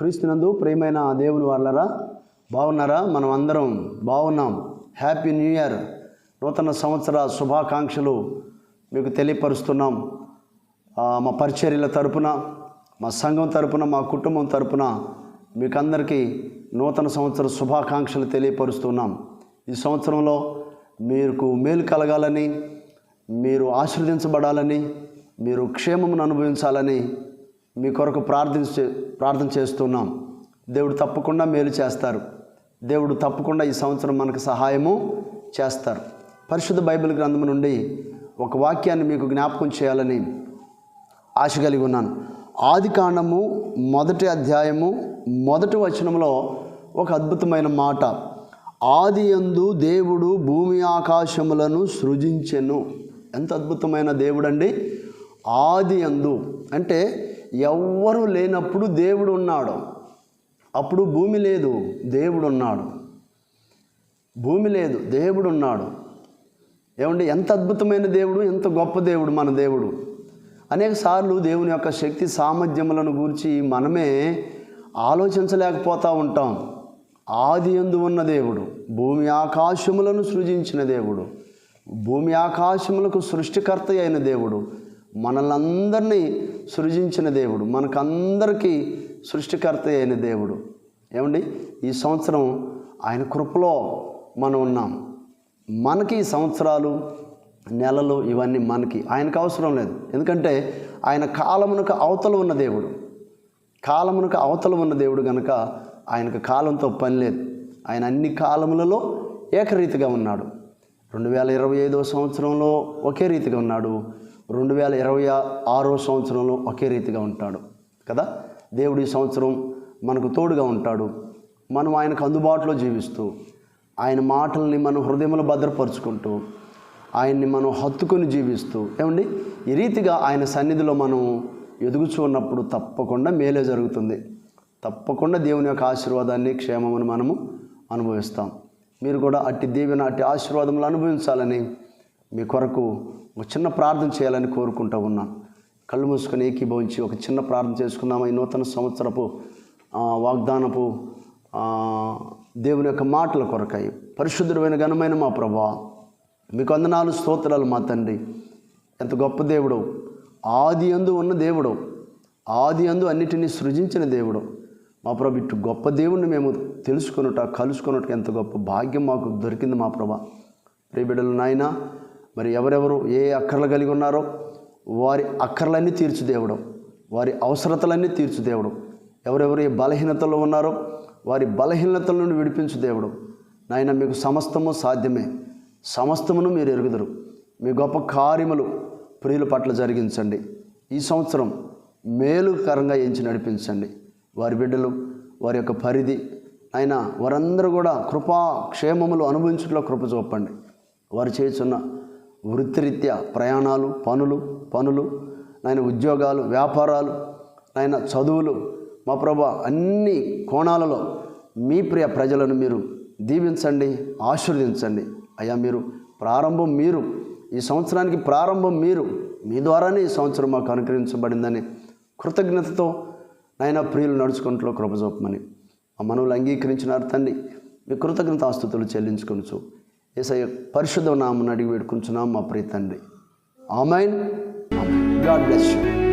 క్రీస్తునందు ప్రియమైన దేవుని వాళ్ళరా బాగున్నారా మనం అందరం బాగున్నాం హ్యాపీ న్యూ ఇయర్ నూతన సంవత్సర శుభాకాంక్షలు మీకు తెలియపరుస్తున్నాం. మా పరిచర్యల తరపున మా సంఘం తరపున మా కుటుంబం తరపున మీకు అందరికీ నూతన సంవత్సర శుభాకాంక్షలు తెలియపరుస్తున్నాం. ఈ సంవత్సరంలో మీకు మేలు కలగాలని మీరు ఆశీర్వదించబడాలని మీరు క్షేమమును అనుభవించాలని మీ కొరకు ప్రార్థించే ప్రార్థన చేస్తున్నాం. దేవుడు తప్పకుండా మేలు చేస్తారు. దేవుడు తప్పకుండా ఈ సంవత్సరం మనకు సహాయము చేస్తారు. పరిశుద్ధ బైబిల్ గ్రంథం నుండి ఒక వాక్యాన్ని మీకు జ్ఞాపకం చేయాలని ఆశ కలిగి ఉన్నాను. ఆది కాండము మొదటి అధ్యాయము మొదటి వచనంలో ఒక అద్భుతమైన మాట. ఆది ఎందు దేవుడు భూమి ఆకాశములను సృజించెను. ఎంత అద్భుతమైన దేవుడండి. ఆది ఎందు అంటే ఎవ్వరూ లేనప్పుడు దేవుడు ఉన్నాడు అప్పుడు భూమి లేదు దేవుడు ఉన్నాడు భూమి లేదు దేవుడు ఉన్నాడు ఏమండి ఎంత అద్భుతమైన దేవుడు ఎంత గొప్ప దేవుడు మన దేవుడు. అనేక సార్లు దేవుని యొక్క శక్తి సామర్థ్యములను గురించి మనమే ఆలోచించలేకపోతూ ఉంటాం. ఆది ఎందు ఉన్న దేవుడు భూమి ఆకాశములను సృజించిన దేవుడు భూమి ఆకాశములకు సృష్టికర్త అయిన దేవుడు మనల్ని అందరినీ సృజించిన దేవుడు మనకందరికీ సృష్టికర్త అయిన దేవుడు. ఏమండి? ఈ సంవత్సరం ఆయన కృపలో మనం ఉన్నాం. మనకి ఈ సంవత్సరాలు నెలలు ఇవన్నీ మనకి. ఆయనకు అవసరం లేదు. ఎందుకంటే ఆయన కాలమునకు అవతల ఉన్న దేవుడు. కాలమునకు అవతల ఉన్న దేవుడు కనుక ఆయనకు కాలంతో పని లేదు. ఆయన అన్ని కాలములలో ఏకరీతిగా ఉన్నాడు. రెండు వేల ఇరవై ఐదో సంవత్సరంలో ఒకే రీతిగా ఉన్నాడు. రెండు వేల ఇరవై ఆరో సంవత్సరంలో ఒకే రీతిగా ఉంటాడు కదా? దేవుడు ఈ సంవత్సరం మనకు తోడుగా ఉంటాడు. మనం ఆయనకు అందుబాటులో జీవిస్తూ ఆయన మాటల్ని మనం హృదయంలో భద్రపరుచుకుంటూ ఆయన్ని మనం హత్తుకొని జీవిస్తూ ఏమండి? ఈ రీతిగా ఆయన సన్నిధిలో మనం ఎదుగుచున్నప్పుడు తప్పకుండా మేలే జరుగుతుంది. తప్పకుండా దేవుని యొక్క ఆశీర్వాదాన్ని క్షేమమును మనము అనుభవిస్తాం. మీరు కూడా అట్టి దీవెన అట్టి ఆశీర్వాదములు అనుభవించాలని మీ కొరకు ఒక చిన్న ప్రార్థన చేయాలని కోరుకుంటూ ఉన్నాను కళ్ళు మూసుకొని ఏకీభవించి ఒక చిన్న ప్రార్థన చేసుకున్నాము ఈ నూతన సంవత్సరపు వాగ్దానపు దేవుని యొక్క మాటల కొరకై. పరిశుద్ధుడమైన ఘనమైన మా ప్రభా మీకు వందనాలు స్తోత్రాలు మా తండ్రి. ఎంత గొప్ప దేవుడు. ఆది అందు ఉన్న దేవుడు. ఆది అందు అన్నిటినీ సృజించిన దేవుడు. మా ప్రభు ఇటు గొప్ప దేవుణ్ణి మేము తెలుసుకొనుట కలుసుకున్నట్టు ఎంత గొప్ప భాగ్యం మాకు దొరికింది మా ప్రభా. ప్రియబిడ్డలు నాయన మరి ఎవరెవరు ఏ అక్కర్లు కలిగి ఉన్నారో వారి అక్కర్లన్నీ తీర్చు దేవుడు. వారి అవసరతలన్నీ తీర్చు దేవుడు. ఎవరెవరు ఏ బలహీనతలో ఉన్నారో వారి బలహీనతల నుండి విడిపించు దేవుడు. నాయన మీకు సమస్తము సాధ్యమే. సమస్తమును మీరు ఎరుగుదరు. మీ గొప్ప కార్యములు ప్రియుల పట్ల జరిగించండి. ఈ సంవత్సరం మేలుకరంగా ఎంచి నడిపించండి. వారి బిడ్డలు వారి యొక్క పరిధి ఆయన వారందరూ కూడా కృపా క్షేమములు అనుభవించుట్లో కృప చూపండి. వారు చేస్తున్న వృత్తిరీత్యా ప్రయాణాలు పనులు పనులు నాయన ఉద్యోగాలు వ్యాపారాలు నాయన చదువులు మా ప్రభా అన్ని కోణాలలో మీ ప్రియ ప్రజలను మీరు దీవించండి ఆశీర్వదించండి. అయ్యా మీరు ప్రారంభం మీరు ఈ సంవత్సరానికి ప్రారంభం మీరు మీ ద్వారానే ఈ సంవత్సరం మాకు అనుకరించబడిందని కృతజ్ఞతతో నాయన ప్రియులు నడుచుకుంటూ కృపజోపమని ఆ మనవులు అంగీకరించిన అర్థాన్ని మీ కృతజ్ఞత ఆస్తుతులు చెల్లించుకొనుచు. ఏసయ్య పరిశుద్ధ నామని అడిగి వేడుకుంటున్నాం మా ప్రియ తండ్రి. ఆమెన్. God bless you.